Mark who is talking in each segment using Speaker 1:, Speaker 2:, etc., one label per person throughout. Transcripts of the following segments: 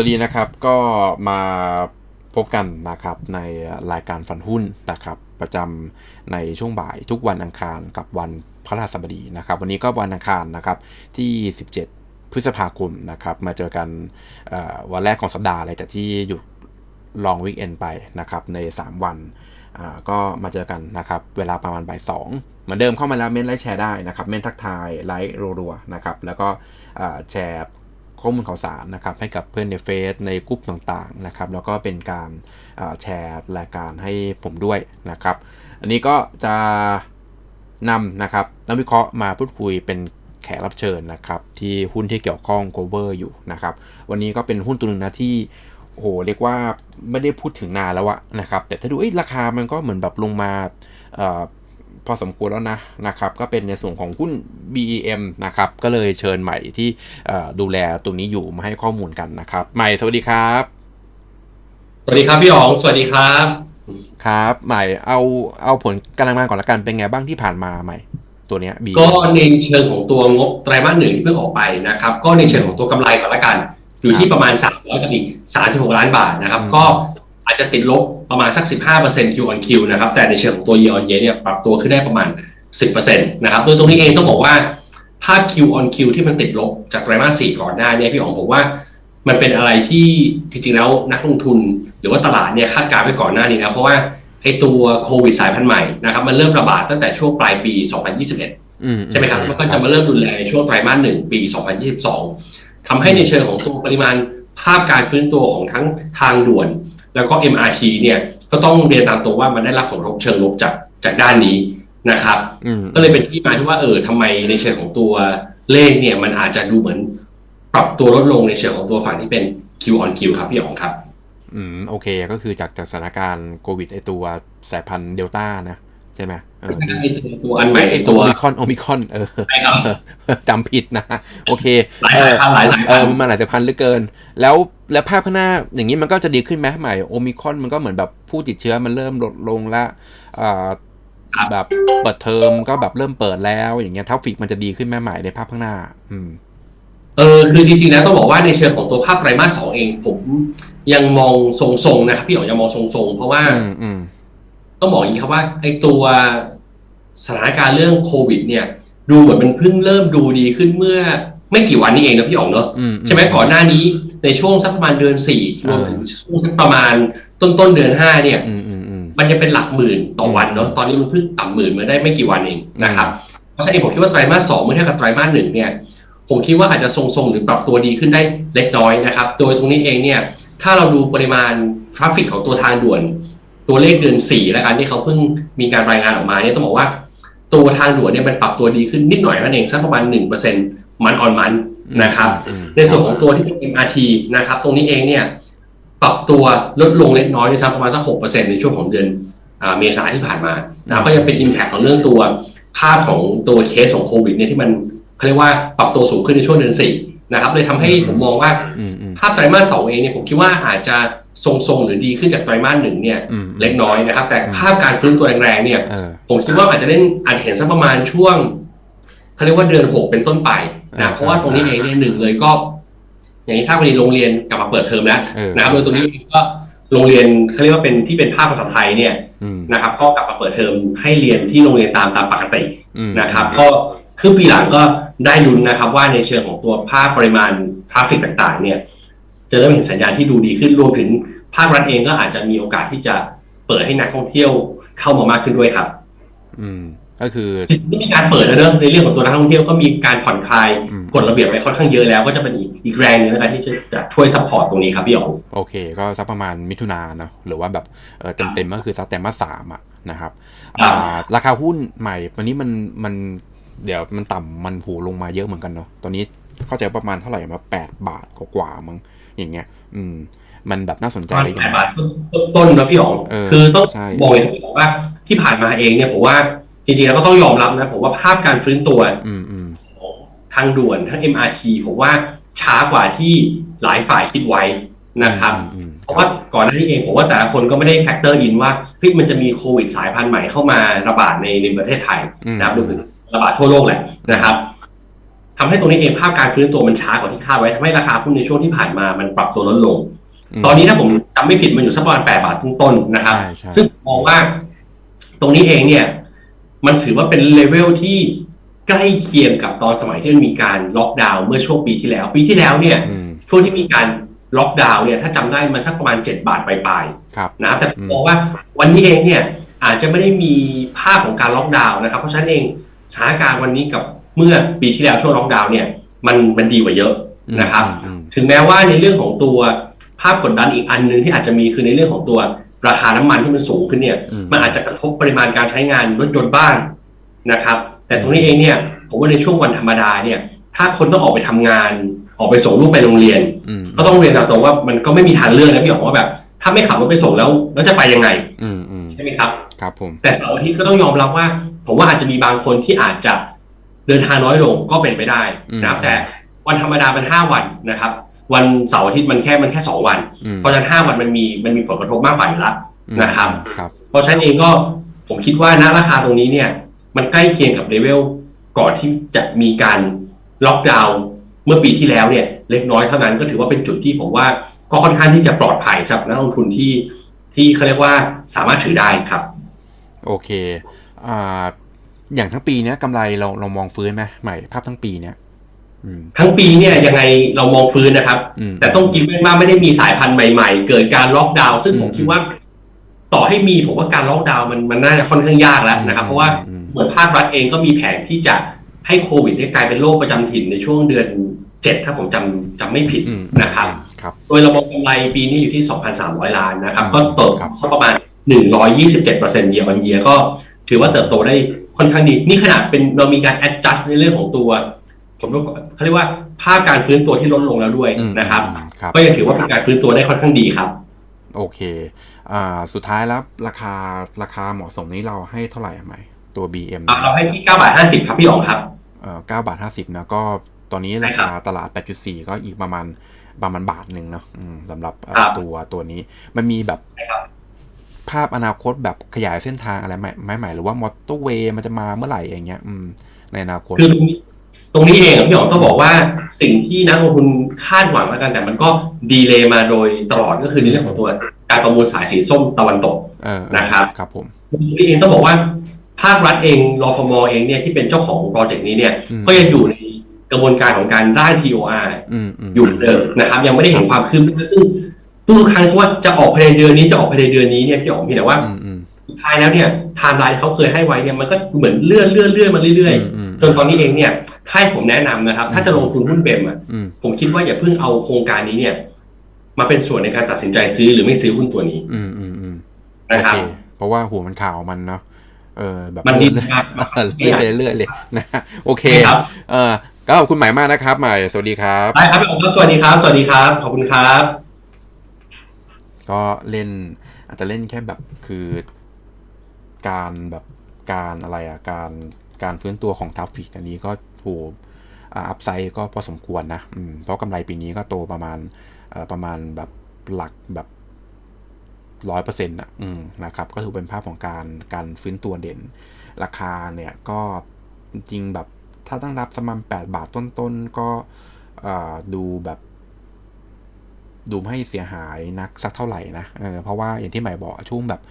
Speaker 1: สวัสดีนะครับก็มาพบกันนะครับในรายการฟันหุ้นนะครับ ประจำในช่วงบ่ายทุกวันอังคารกับวันพฤหัสบดีนะครับ วันนี้ก็วันอังคารนะครับที่ 17 พฤษภาคมนะครับ มาเจอกันวันแรกของสัปดาห์เลยจากที่หยุดลองวิกเอนไปนะครับใน 3 วันก็มาเจอกันนะครับ เวลาประมาณบ่ายสองเหมือนเดิมเข้ามาแล้วเม้นไลค์แชร์ได้นะครับ เม้นทักทายไลค์รัวๆนะครับ แล้วก็แชร์ ข้อมูลข่าวสารนะครับให้กับเพื่อนในเฟซในกลุ่มต่างๆนะครับแล้วก็เป็นการแชร์รายการให้ผมด้วยนะครับ อันนี้ก็จะนำนะครับนักวิเคราะห์มาพูดคุยเป็นแขกรับเชิญนะครับที่หุ้นที่เกี่ยวข้อง cover อยู่นะครับวันนี้ก็เป็นหุ้นตัวหนึ่งนะที่โหเรียกว่าไม่ได้พูดถึงนานแล้วอะนะครับแต่ถ้าดูเอ้ราคามันก็เหมือนแบบลงมา พอสมควรแล้วนะนะครับก็เป็นในส่วนของหุ้น BEM นะครับก็เลยเชิญใหม่ที่เอ่อดูแลตัวนี้อยู่มาให้ข้อมูลกันนะครับ ใหม่สวัสดีครับ
Speaker 2: สวัสดีครับพี่อ๋องสวัสดีครับ
Speaker 1: ครับใหม่เอาเอาผลการทำงานก่อนละกันเป็นไงบ้างที่ผ่านมาใหม่ตัวเนี้ย B
Speaker 2: ก็ในเชิงของตัวงบไตรมาสหนึ่งที่เพิ่งออกไปนะครับก็ในเชิงของตัวกำไรก่อนละกัน อยู่ที่ประมาณ3 0 0กับอีก36 ล้านบาทนะครับ ก็ อาจจะติดลบประมาณสัก 15% Q on Q นะครับแต่ในเชิงของตัว year on year เนี่ยปรับตัวขึ้นได้ประมาณ 10%นะครับโดยตรงนี้เองต้องบอกว่าภาพ Q on Q ที่มันติดลบจากไตรมาส4ก่อนหน้าเนี่ยพี่อ๋องผมว่ามันเป็นอะไรที่จริงๆแล้วนักลงทุนหรือว่าตลาดเนี่ยคาดการณ์ไปก่อนหน้านี้นะเพราะว่าไอตัวโควิดสายพันธุ์ใหม่นะครับมันเริ่มระบาดตั้งแต่ช่วงปลายปี 2021
Speaker 1: อืม
Speaker 2: ใช่ไหมครับแล้วก็จะมาเริ่มรุนแรงในช่วงไตรมาสหนึ่งปี 2022ทำให้ในเชิงของตัวปริมาณภาพการฟื้นตัวของทั้งทางด่วน แล้วก็ MRT เนี่ยก็ต้องเรียนตามตรงว่ามันได้รับผลกระทบเชิงลบจากจากด้านนี้นะครับ
Speaker 1: อืม
Speaker 2: ก็เลยเป็นที่มาที่ว่าเออทำไมในเชิงของตัวเลขเนี่ยมันอาจจะดูเหมือนปรับตัวลดลงในเชิงของตัวฝั่งที่เป็น Q on Q ครับพี่อ๋องครับ
Speaker 1: อืมโอเคก็คือจากจากสถานการณ์โควิดไอตัวสายพันธุ์เดลต้านะใช่ไหมเออที่
Speaker 2: ไอตัวตัวอันใหม่ไอ
Speaker 1: ไอ
Speaker 2: ตั
Speaker 1: ตัววโอมิคอนโอมิคอนเออ
Speaker 2: ใช่ครับ
Speaker 1: จำผิดนะ โอเค
Speaker 2: หลาย
Speaker 1: เอ
Speaker 2: สาย
Speaker 1: อ
Speaker 2: พันธุ์หลายสาย
Speaker 1: เอ
Speaker 2: พั
Speaker 1: อน
Speaker 2: ธุ์
Speaker 1: มันหลายสายพันธุ์เหลือเกิน แล้วแล้วภาพข้างหน้าอย่างนี้มันก็จะดีขึ้นไหมใหม่โอมิคอนมันก็เหมือนแบบผู้ติดเชื้อมันเริ่มลดลงละอ่า
Speaker 2: ครับ
Speaker 1: แบบเปิดเทอมก็แบบเริ่มเปิดแล้วอย่างเงี้ยทัฟฟิกมันจะดีขึ้นไหมใหม่ในภาพข้างหน้า อืม
Speaker 2: เออคือจริงๆแล้วต้องบอกว่าในเชิงของตัวภาพไตรมาสสองเอง ผมยังมองทรงๆนะครับพี่อ๋องยังมองทรงๆเพราะว่า
Speaker 1: อืมอืม
Speaker 2: ต้องบอกอย่างนี้ครับว่าไอ้ตัวสถานการณ์เรื่องโควิด เนี่ย ดูเหมือนมันเพิ่งเริ่มดูดีขึ้นเมื่อไม่กี่วันนี้เองนะพี่อ๋องเนอะ
Speaker 1: อืม
Speaker 2: ใช่ไหมก่อนหน้านี้ในช่วงสักประมาณเดือนสี่รวมถึงช่วงสักประมาณต้นต้นๆเดือนห้าเนี่ย
Speaker 1: อืมอืมอืม
Speaker 2: มันจะเป็นหลักหมื่นต่อวันเนาะตอนนี้มันเพิ่งต่ำหมื่นมาได้ไม่กี่วันเองนะครับเพราะฉะนั้นผมคิดว่าไตรมาสสองเมื่อเทียบกับไตรมาสหนึ่งเนี่ย ผมคิดว่าอาจจะทรงๆหรือปรับตัวดีขึ้นได้เล็กน้อยนะครับ โดยตรงนี้เองเนี่ย ถ้าเราดูปริมาณทราฟฟิกของตัวทางด่วน ตัวเลขเดือนสี่แล้วกันที่เขาเพิ่งมีการรายงานออกมาเนี่ยต้องบอกว่า ตัวทางด่วนเนี่ยมันปรับตัวดีขึ้นนิดหน่อยนั่นเองสักประมาณหนึ่งเปอร์เซ็นต์มันออนมันนะครับ
Speaker 1: อืม
Speaker 2: ในส่วนของตัวที่เป็น MRT นะครับ ตรงนี้เองเนี่ยปรับตัวลดลงเล็กน้อยด้วยซ้ำประมาณสักหกเปอร์เซ็นในช่วงของเดือนอ่าเมษาที่ผ่านมานะก็ยังเป็น Impact ของเรื่องตัวภาพของตัวเคสของโควิดเนี่ยที่มันเขาเรียกว่าปรับตัวสูงขึ้นในช่วงเดือนสี่นะครับเลยทำให้ผมมองว่า
Speaker 1: อืมอืม
Speaker 2: ภาพไตรมาสสองเองเนี่ยผมคิดว่าอาจจะ ทรงๆ หรือดีขึ้นจากไตรมาสหนึ่งเนี่ย
Speaker 1: อืม
Speaker 2: เล็กน้อยนะครับ แต่
Speaker 1: อืม
Speaker 2: ภาพการฟื้นตัวแรงๆเนี่ย
Speaker 1: เออ
Speaker 2: ผมคิดว่าอาจจะเล่นอาจจะเห็นสักประมาณช่วงเขาเรียกว่าเดือนหกเป็นต้นไปนะ
Speaker 1: อ่า
Speaker 2: เพราะว่าตรงนี้เองเนี่ยหนึ่งเลยก็ อย่างที่ทราบวันนี้โรงเรียนกลับมาเปิดเทอมแล้ว
Speaker 1: เออ
Speaker 2: นะครับโดยตรงนี้เองก็โรงเรียนเขาเรียกว่าเป็นที่เป็นภาคภาษาไทยเนี่ย
Speaker 1: อืม
Speaker 2: นะครับ ก็กลับมาเปิดเทอมให้เรียนที่โรงเรียนตามตามปกติ
Speaker 1: อืม
Speaker 2: นะครับ ก็ครึ่งปีหลังก็ได้ลุ้นนะครับ ว่าในเชิงของตัวภาพปริมาณทราฟฟิกต่าง ๆ เนี่ย จะเริ่มเห็นสัญญาณที่ดูดีขึ้นรวมถึงภาครัฐเองก็อาจจะมีโอกาสที่จะเปิดให้นักท่องเที่ยวเข้ามามากขึ้นด้วยครับ
Speaker 1: อืม ก็คือ
Speaker 2: ไม่มีการเปิดแล้วเนอะในเรื่องของตัวนักท่องเที่ยวก็มีการผ่อนคลาย
Speaker 1: อืม
Speaker 2: กฎระเบียบไปค่อนข้างเยอะแล้วก็จะเป็นอีกอีกแรงหนึงนะครับที่จะจะช่วยซัพพอร์ตตรงนี้ครับพี่อ๋อง
Speaker 1: โอเค ก็สักประมาณมิถุนาเนอะหรือว่าแบบเออเต็มเต็มๆก็คือสักแต่มาสามอะนะครับอ่าราคาหุ้นใหม่ วันนี้มันมันเดี๋ยวมันต่ำมันผูลงมาเยอะเหมือนกันเนาะตอนนี้เข้าใจประมาณเท่าไหร่มาแปดบาทกว่าๆมั้ง อย่างเงี้ย อืม มันแบบน่าสนใจ
Speaker 2: ประมาณ
Speaker 1: เลย
Speaker 2: แปดบาทต้นๆนะพี่อ๋อง
Speaker 1: เออ
Speaker 2: คือต้อง
Speaker 1: ใช่
Speaker 2: บอกอย่างที่บอกว่าที่ผ่านมาเองเนี่ยผมว่าจริงๆแล้วก็ต้องยอมรับนะผมว่าภาพการฟื้นตัว
Speaker 1: อืมอืม
Speaker 2: ของทางด่วนทั้ง MRT ผมว่าช้ากว่าที่หลายฝ่ายคิดไว้นะครับ
Speaker 1: อืมอืม
Speaker 2: เพราะว่าก่อนหน้านี้เองผมว่าแต่ละคนก็ไม่ได้แฟกเตอร์อินว่าเฮ้ยมันจะมีโควิดสายพันธุ์ใหม่เข้ามาระบาดในในประเทศไทย
Speaker 1: อืม
Speaker 2: นะครับรวมถึงระบาดทั่วโลกแหละนะครับ ทำให้ตรงนี้เองภาพการฟื้นตัวมันช้ากว่าที่คาดไว้ทำให้ราคาหุ้นในช่วงที่ผ่านมามันปรับตัวลดลง
Speaker 1: ม
Speaker 2: ตอนนี้ถ้าผมจำไม่ผิดมันอยู่สักประมาณแปดบาทต้นๆนะครับ
Speaker 1: ใช่ใช่
Speaker 2: ซึ่งมองว่าตรงนี้เองเนี่ย มันถือว่าเป็นเลเวลที่ใกล้เคียงกับตอนสมัยที่มันมีการล็อกดาวน์เมื่อช่วงปีที่แล้ว ปีที่แล้วเนี่ย
Speaker 1: อืม
Speaker 2: ช่วงที่มีการล็อกดาวน์เนี่ยถ้าจำได้มันสักประมาณ 7 บาทปลาย
Speaker 1: ครับ
Speaker 2: ๆนะครับแต่ผม
Speaker 1: อืม
Speaker 2: มองว่าวันนี้เองเนี่ยอาจจะไม่ได้มีภาพของการล็อกดาวน์นะครับ เพราะฉะนั้นเองสถานการณ์วันนี้กับ เมื่อปีที่แล้วช่วงล็อกดาวน์เนี่ยมันมันดีกว่าเยอะนะครับ
Speaker 1: อืม
Speaker 2: ถึงแม้ว่าในเรื่องของตัวภาพกดดันอีกอันหนึงที่อาจจะมีคือในเรื่องของตัวราคาน้ำมันที่มันสูงขึ้นเนี่ย
Speaker 1: อืม
Speaker 2: มันอาจจะกระทบปริมาณการใช้งานรถยนต์บ้างนะครับ แต่ตรงนี้เองเนี่ยผมว่าในช่วงวันธรรมดาเนี่ย ถ้าคนต้องออกไปทำงาน ออกไปส่งลูกไปโรงเรียน
Speaker 1: อืม
Speaker 2: ก็ต้องเรียนตามตรงว่ามันก็ไม่มีทางเลือกนะพี่อ๋องว่าแบบ ถ้าไม่ขับรถไปส่งแล้วแล้วจะไปยังไง
Speaker 1: อืมอืม
Speaker 2: ใช่ไหมครับ
Speaker 1: ครับผม
Speaker 2: แต่เสาร์อาทิตย์ก็ต้องยอมรับว่า ผมว่าอาจจะมีบางคนที่อาจจะ เดินทางน้อยลงก็เป็นไปได้นะครับ
Speaker 1: อืม
Speaker 2: แต่วันธรรมดาเป็นห้าวันนะครับ วันเสาร์อาทิตย์มันแค่มันแค่สองวัน
Speaker 1: อืม
Speaker 2: เพราะฉะนั้นห้าวันมันมีมันมีผลกระทบมากกว่าอยู่แล้ว
Speaker 1: อืม
Speaker 2: นะครับ
Speaker 1: ครับ
Speaker 2: เพราะฉะนั้นเองก็ผมคิดว่าณราคาตรงนี้เนี่ย มันใกล้เคียงกับเลเวลก่อนที่จะมีการล็อกดาวน์เมื่อปีที่แล้วเนี่ย เล็กน้อยเท่านั้นก็ถือว่าเป็นจุดที่ผมว่าก็ค่อนข้างที่จะปลอดภัยสำหรับนักลงทุนที่ที่เขาเรียกว่าสามารถถือได้ครับ
Speaker 1: โอเคอ่า อย่างทั้งปีเนี้ยกำไรเราเรามองฟื้นไหมใหม่ภาพทั้งปีเนี้ยอืม
Speaker 2: ทั้งปีเนี่ยยังไงเรามองฟื้นนะครับ
Speaker 1: อืม
Speaker 2: แต่ต้องกินเว้นว่าไม่ได้มีสายพันธุ์ใหม่ๆ เกิดการล็อกดาวน์ซึ่งผม
Speaker 1: อืม
Speaker 2: คิดว่า ต่อให้มีผมว่าการล็อกดาวน์มันมันน่าจะค่อนข้างยากแล้วนะครับ
Speaker 1: อืม
Speaker 2: เพราะว่า
Speaker 1: อืม
Speaker 2: เหมือนภาครัฐเองก็มีแผนที่จะให้โควิดเนี่ยกลายเป็นโรคประจำถิ่นในช่วงเดือนเจ็ดถ้าผมจำจำไม่ผิด
Speaker 1: อืม
Speaker 2: นะครับ
Speaker 1: ครับ
Speaker 2: โดยเรามองกำไรปีนี้อยู่ที่ 2,300 ล้านนะครับ
Speaker 1: อืม
Speaker 2: ก็เติบ
Speaker 1: ครับ
Speaker 2: สักประมาณ 127เปอร์เซ็นต์เยียร์วันเยียก็ถือว่าเติบโตได้ ค่อนข้างดีนี่ขนาดเป็นเรามีการ adjust ในเรื่องของตัวผมเรียกว่าเขาเรียกว่าภาพการฟื้นตัวที่ลดลงแล้วด้วย
Speaker 1: อืม
Speaker 2: นะครับ
Speaker 1: อืมครับ
Speaker 2: ก็ยังถือว่าเป็นการฟื้นตัวได้ค่อนข้างดีครับ
Speaker 1: โอเคอ่าสุดท้ายแล้วราคาราคาเหมาะสมนี้เราให้เท่าไหร่อะไหมตัว BM
Speaker 2: อะเราให้ที่9บาท50 ครับพี่อ๋องครับ
Speaker 1: เอ่อ9บาท50นะก็ตอนนี้ราคาตลาด 8.4 ก็อีกประมาณประมาณบาทหนึ่งเนาะอืมสำหรับเอ่อ
Speaker 2: ครับ
Speaker 1: ตัวตัวนี้มันมีแบบ
Speaker 2: ใช่ครับ
Speaker 1: ภาพอนาคตแบบขยายเส้นทางอะไรไหมไหมไหมหรือว่ามอเตอร์เวย์มันจะมาเมื่อไหร่อย่างเงี้ย อืม ในอนาคต
Speaker 2: คือตรงนี้ตรงนี้เองอะพี่อ๋องต้องบอกว่าสิ่งที่นักลงทุนคาดหวังแล้วกันแต่มันก็ดีเลย์มาโดยตลอดก็คือในเรื่องของตัวการประมูลสายสีส้มตะวันตก
Speaker 1: เออ
Speaker 2: นะครับ
Speaker 1: ครับผม
Speaker 2: ตรงนี้เองต้องบอกว่าภาครัฐเองรอฟมเองเนี่ยที่เป็นเจ้าของโปรเจกต์นี้เนี่ย
Speaker 1: อืม
Speaker 2: ก็ยังอยู่ในกระบวนการของการร่าง TOR
Speaker 1: อืมอืม
Speaker 2: อยู่เหมือนเดิมนะครับ ยังไม่ได้เห็นความคืบหน้าซึ่ง ทุกๆครั้งเขาว่าจะออกภายในเดือนนี้จะออกภายในเดือนนี้เนี่ยพี่อ๋องเพียงแต่ว่า
Speaker 1: อืมอืม
Speaker 2: สุดท้ายแล้วเนี่ยไทม์ไลน์เขาเคยให้ไว้เนี่ยมันก็เหมือนเลื่อนเลื่อนเลื่อนมาเรื่อย
Speaker 1: อืมอืม
Speaker 2: ๆจนตอนนี้เองเนี่ยถ้าให้ผมแนะนำนะครับ ถ้าจะลงทุนหุ้นเบมอะ
Speaker 1: อืม
Speaker 2: ผมคิดว่าอย่าเพิ่งเอาโครงการนี้เนี่ย มาเป็นส่วนในการตัดสินใจซื้อหรือไม่ซื้อหุ้นตัวนี้
Speaker 1: อืมอืมอืม
Speaker 2: นะครับ
Speaker 1: โอเคเพราะว่าหัวมันข่าวมันเนาะเออแบบ
Speaker 2: มันดี
Speaker 1: เรื่อย
Speaker 2: มาก
Speaker 1: ๆเรื่อยๆเรื่อยๆเลยนะโอเค
Speaker 2: ครับ
Speaker 1: เออก็ขอบคุณใหม่มากนะครับใหม่สวัสดีครับ
Speaker 2: ได้ครับพี่อ๋องครับสวัสดีครับ สวัสดีครับขอบคุณครับ
Speaker 1: ก็เล่นอาจจะเล่นแค่แบบคือการแบบการอะไรอะการการฟื้นตัวของทัฟฟิกอันนี้ก็โหอัพไซด์ก็พอสมควรนะเพราะกำไรปีนี้ก็โตประมาณประมาณแบบหลักแบบร้อยเปอร์เซ็นต์อะนะครับ ก็ถือเป็นภาพของการการฟื้นตัวเด่น ราคาเนี่ยก็จริงแบบถ้าตั้งรับสมานแปดบาทต้นๆ ก็ดูแบบ ดูไม่เสียหายนักสักเท่าไหร่นะเเพราะว่าอย่างที่หมายบอกช่วงแบบ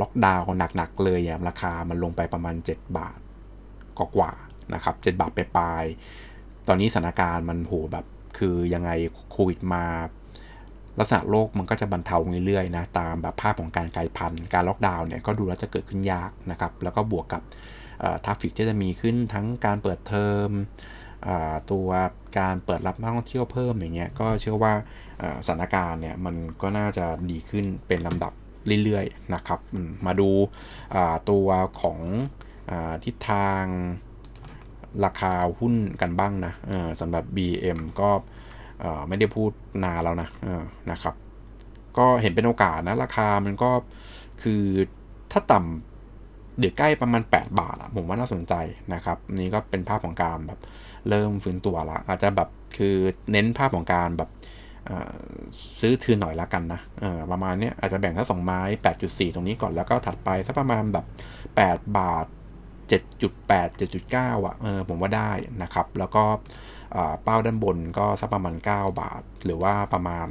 Speaker 1: ล็อกดาวน์หนักๆเลยอะราคามันลงไปประมาณ 7 บาทกว่าๆนะครับ7บาทไปปลายตอนนี้สถานการณ์มันโหแบบคือยังไงโควิดมาลักษณะโลกมันก็จะบรรเทาเรื่อยๆนะตามแบบภาพของการกลายพันธุ์การล็อกดาวน์เนี่ยก็ดูแล้วจะเกิดขึ้นยากนะครับ แล้วก็บวกกับทราฟฟิกที่จะมีขึ้นทั้งการเปิดเทอม ตัวการเปิดรับนักท่องเที่ยวเพิ่มอย่างเงี้ยก็เชื่อว่าสถานการณ์เนี่ยมันก็น่าจะดีขึ้นเป็นลำดับเรื่อยๆนะครับมาดูตัวของอทิศทางราคาหุ้นกันบ้างนะสำหรับ BM ก็ไม่ได้พูดนานแล้วนะนะครับ ก็เห็นเป็นโอกาสนะ ราคามันก็คือถ้าต่ำ เดี๋ยวใกล้ประมาณ 8 บาทอะผมว่าน่าสนใจนะครับนี่ก็เป็นภาพของการแบบเริ่มฟื้นตัวละอาจจะแบบคือเน้นภาพของการแบบซื้อทืนหน่อยละกันนะประมาณนี้อาจจะแบ่งสักสองไม้ 8.4 ตรงนี้ก่อนแล้วก็ถัดไปสักประมาณแบบ 8 บาท 7.8 7.9อะเออผมว่าได้นะครับ แล้วก็เป้าด้านบนก็สักประมาณ 9 บาท หรือว่าประมาณ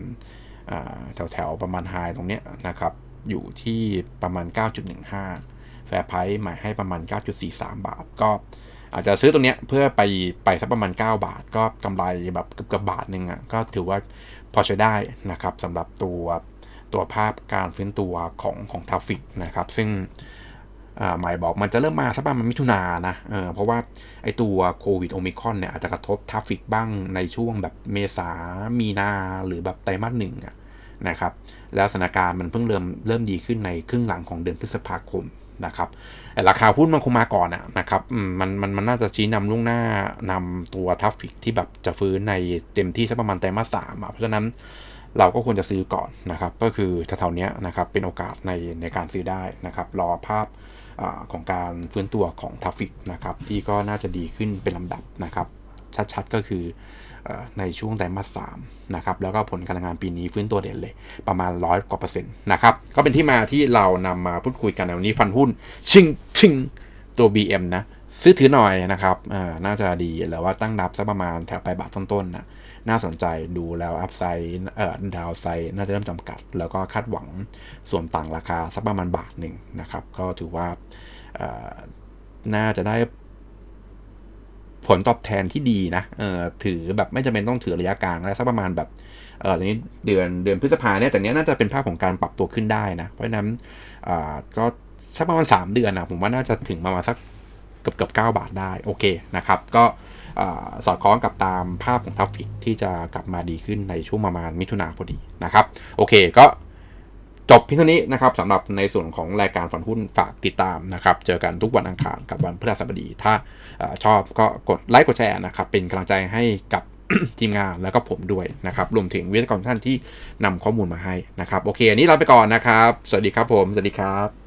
Speaker 1: แถวแถวประมาณไฮตรงเนี้ยนะครับ อยู่ที่ประมาณ 9.15 แฟร์ไพรส์หมายให้ประมาณ 9.43 บาท ก็อาจจะซื้อตรงเนี้ยเพื่อไปไปสักประมาณ 9 บาท ก็กำไรแบบเกือบบาทหนึ่งอะก็ถือว่าพอใช้ได้นะครับสำหรับตัวตัวภาพการฟื้นตัวของของทราฟิกนะครับซึ่งอ่าหมายบอกมันจะเริ่มมาสักประมาณมิถุนายนนะเออเพราะว่าไอตัวโควิดโอมิคอนเนี่ยอาจจะกระทบทราฟฟิกบ้างในช่วงแบบเมษามีนาหรือแบบไตรมาสหนึ่งอะนะครับแล้วสถานการณ์มันเพิ่งเริ่มเริ่มดีขึ้นในครึ่งหลังของเดือนพฤษภาคม นะครับราคาหุ้นมันคงมาก่อนอะนะครับมันมันมันน่าจะชี้นำล่วงหน้านำตัวทราฟฟิกที่แบบจะฟื้นในเต็มที่สักประมาณไตรมาสสามอะเพราะฉะนั้นเราก็ควรจะซื้อก่อนนะครับ ก็คือแถวๆนี้นะครับเป็นโอกาสในในการซื้อได้นะครับ รอภาพอของการฟื้นตัวของทราฟฟิกนะครับที่ก็น่าจะดีขึ้นเป็นลำดับนะครับ ชัดๆก็คือ ในช่วงไตรมาสสามนะครับแล้วก็ผลการงานปีนี้ฟื้นตัวเด่นเลยประมาณร้อยกว่าเปอร์เซ็นต์นะครับก็เป็นที่มาที่เรานำมาพูดคุยกันในวันนี้ฟันหุ้น ชิงชิงตัว BM นะซื้อถือหน่อยนะครับน่าจะดีหรือว่าตั้งรับสักประมาณแถวไปลายบาทต้นๆนะน่าสนใจดูแล้วอัพไซด์เอ่อดาวไซด์น่าจะเริ่มจำกัด แล้วก็คาดหวังส่วนต่างราคาสักประมาณบาทหนึ่งนะครับ ก็ถือว่าน่าจะได้ ผลตอบแทนที่ดีนะเออถือแบบไม่จำเป็นต้องถือระยะกลางแล้วสักประมาณแบบเออตอนนี้เดือนเดือนพฤษภาเนี่ยแต่เนี้ยน่าจะเป็นภาพของการปรับตัวขึ้นได้นะ เพราะฉะนั้นอ่าก็สักประมาณ 3 เดือนนะผมว่าน่าจะถึงประมาณสักเกือบเกือบ9บาทได้โอเคนะครับ ก็อาสอดคล้องกับตามภาพของทราฟฟิกที่จะกลับมาดีขึ้นในช่วงประมาณมิถุนาพอดีนะครับ โอเคก็ จบเพียงเท่านี้นะครับสำหรับในส่วนของรายการฝันหุ้นฝากติดตามนะครับ เจอกันทุกวันอังคารกับวันพฤหัสบดี ถ้าอชอบก็กดไลค์กดแชร์นะครับ เป็นกำลังใจให้กับทีมงานแล้วก็ผมด้วยนะครับ รวมถึงวิทยากรท่านที่นำข้อมูลมาให้นะครับ โอเคอันนี้เราไปก่อนนะครับ สวัสดีครับผม สวัสดีครับ